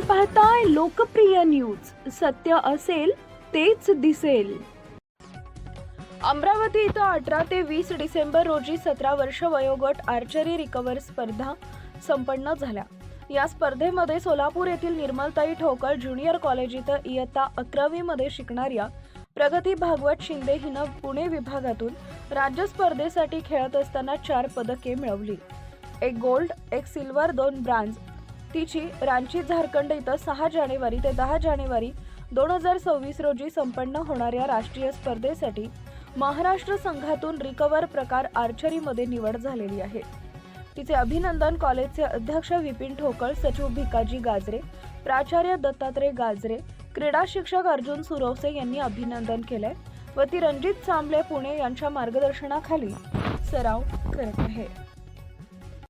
पाहताय लोकप्रिय न्यूज. सत्य असेल तेच दिसेल. अमरावती इथं अठरा ते वीस डिसेंबर रोजी सतरा वर्ष वयोगट आर्चरी रिकव्हर स्पर्धा संपन्न झाल्या. या स्पर्धेमध्ये सोलापूर येथील निर्मलताई ठोकर ज्युनियर कॉलेज इथं इयत्ता अकरावीमध्ये शिकणाऱ्या प्रगती भागवत शिंदे हिनं पुणे विभागातून राज्य स्पर्धेसाठी खेळत असताना चार पदके मिळवली. एक गोल्ड एक सिल्वर दोन ब्रांझ तिची रांची झारखंड इथं सहा जानेवारी ते दहा जानेवारी दोन हजार सव्वीस रोजी संपन्न होणाऱ्या राष्ट्रीय स्पर्धेसाठी महाराष्ट्र संघातून रिकव्हर प्रकार आर्चरीमध्ये निवड झालेली आहे. तिचे अभिनंदन कॉलेजचे अध्यक्ष विपिन ठोकळ सचिव भिकाजी गाजरे प्राचार्य दत्तात्रय गाजरे क्रीडा शिक्षक अर्जुन सुरवसे यांनी अभिनंदन केलंय व ती रणजित चांबले पुणे यांच्या मार्गदर्शनाखाली सराव करत आहे.